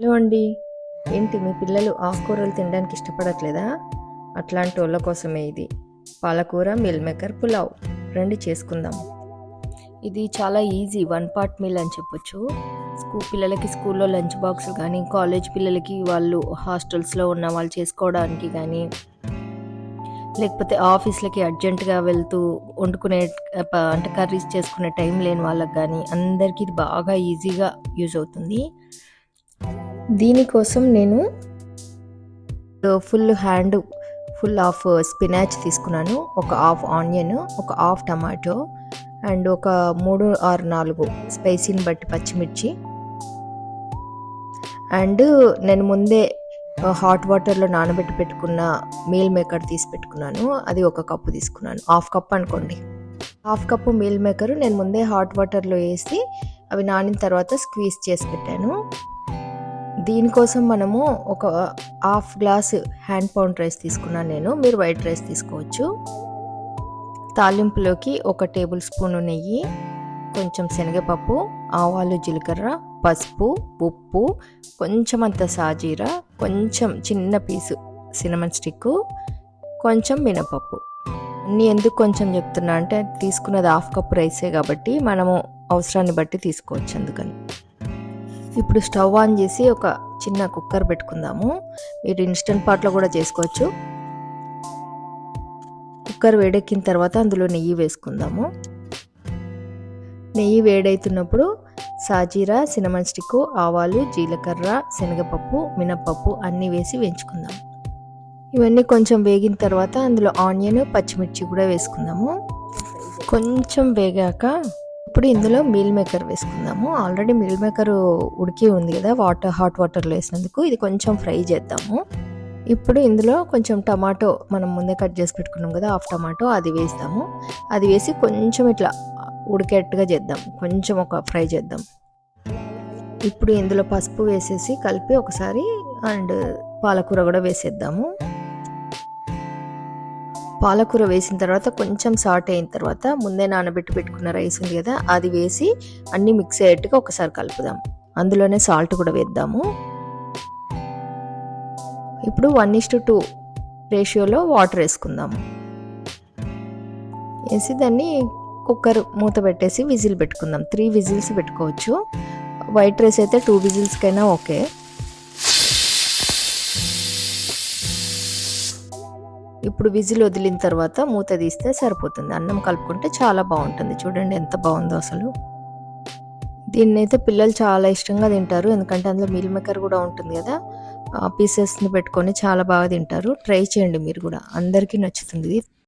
Hello అండి. ఏంటి మీ పిల్లలు ఆకుకూరలు తినడానికి ఇష్టపడట్లేదా? అట్లాంటి వాళ్ళ కోసమే ఇది. పాలకూర మిల్ మేకర్ పులావ్ రండి చేసుకుందాం. ఇది చాలా ఈజీ వన్ పార్ట్ మీల్ అని చెప్పొచ్చు. స్కూల్ పిల్లలకి స్కూల్లో లంచ్ బాక్స్ కానీ కాలేజ్ పిల్లలకి వాళ్ళు హాస్టల్స్లో ఉన్న వాళ్ళు చేసుకోవడానికి కానీ లేకపోతే ఆఫీస్లకి అర్జెంటుగా వెళ్తూ వండుకునే ప- అంటే కర్రీస్ చేసుకునే టైం లేని వాళ్ళకి కానీ అందరికీ ఇది బాగా ఈజీగా యూజ్ అవుతుంది. దీనికోసం నేను full hand full of spinach తీసుకున్నాను. ఒక హాఫ్ ఆనియన్ ఒక హాఫ్ టమాటో అండ్ ఒక మూడు ఆరు నాలుగు స్పైసీని బట్టి పచ్చిమిర్చి. అండ్ నేను ముందే హాట్ వాటర్లో నానబెట్టి పెట్టుకున్న మీల్ మేకర్ తీసి పెట్టుకున్నాను. అది ఒక కప్పు తీసుకున్నాను. హాఫ్ కప్ అనుకోండి. హాఫ్ కప్పు మీల్ మేకర్ నేను ముందే హాట్ వాటర్లో వేసి అవి నానిన తర్వాత స్క్వీజ్ చేసి పెట్టాను. దీనికోసం మనము ఒక half glass hand pound rice తీసుకున్నాను నేను. మీరు వైట్ రైస్ తీసుకోవచ్చు. తాలింపులోకి ఒక టేబుల్ స్పూన్ నెయ్యి కొంచెం శనగపప్పు ఆవాలు జీలకర్ర పసుపు ఉప్పు కొంచెం అంత సాజీరా కొంచెం చిన్న పీసు సినమన్ స్టిక్ కొంచెం మినపప్పు. అన్నీ ఎందుకు కొంచెం చెప్తున్నా అంటే తీసుకున్నది హాఫ్ కప్ రైసే కాబట్టి మనము అవసరాన్ని బట్టి తీసుకోవచ్చు అందుకని. ఇప్పుడు స్టవ్ ఆన్ చేసి ఒక చిన్న కుక్కర్ పెట్టుకుందాము. మీరు ఇన్స్టెంట్ పాట్లో కూడా చేసుకోవచ్చు. కుక్కర్ వేడెక్కిన తర్వాత అందులో నెయ్యి వేసుకుందాము. నెయ్యి వేడైతున్నప్పుడు సాజీరా సినమన్ స్టిక్ ఆవాలు జీలకర్ర శనగపప్పు మినపప్పు అన్నీ వేసి వేయించుకుందాం ఇవన్నీ కొంచెం వేగిన తర్వాత అందులో ఆనియన్ పచ్చిమిర్చి కూడా వేసుకుందాము. కొంచెం వేగాక ఇప్పుడు ఇందులో మీల్ మేకర్ వేసుకుందాము. ఆల్రెడీ మీల్ మేకర్ ఉడికి ఉంది కదా వాటర్ హాట్ వాటర్లో వేసినందుకు ఇది కొంచెం ఫ్రై చేద్దాము. ఇప్పుడు ఇందులో కొంచెం టమాటో మనం ముందే కట్ చేసి పెట్టుకున్నాం కదా హాఫ్ టమాటో అది వేస్తాము. అది వేసి కొంచెం ఇట్లా ఉడికేట్టుగా చేద్దాం. కొంచెం ఒక ఫ్రై చేద్దాం. ఇప్పుడు ఇందులో పసుపు వేసేసి కలిపి ఒకసారి అండ్ పాలకూర కూడా వేసేద్దాము. పాలకూర వేసిన తర్వాత కొంచెం సాట్ అయిన తర్వాత ముందే నానబెట్టి పెట్టుకున్న రైస్ ఉంది కదా అది వేసి అన్నీ మిక్స్ అయ్యేట్టుగా ఒకసారి కలుపుదాం. అందులోనే సాల్ట్ కూడా వేద్దాము. ఇప్పుడు వన్ ఇస్ టూ రేషియోలో వాటర్ వేసుకుందాము వేసి దాన్ని కుక్కర్ మూత పెట్టేసి విజిల్ పెట్టుకుందాం. త్రీ విజిల్స్ పెట్టుకోవచ్చు. వైట్ రైస్ అయితే టూ విజిల్స్కైనా ఓకే. ఇప్పుడు విజిల్ వదిలిన తర్వాత మూత తీస్తే సరిపోతుంది. అన్నం కలుపుకుంటే చాలా బాగుంటుంది. చూడండి ఎంత బాగుందో అసలు. దీన్ని అయితే పిల్లలు చాలా ఇష్టంగా తింటారు. ఎందుకంటే అందులో మీల్ మేకర్ కూడా ఉంటుంది కదా. పీసెస్ని పెట్టుకొని చాలా బాగా తింటారు. ట్రై చేయండి మీరు కూడా. అందరికీ నచ్చుతుంది. ఇది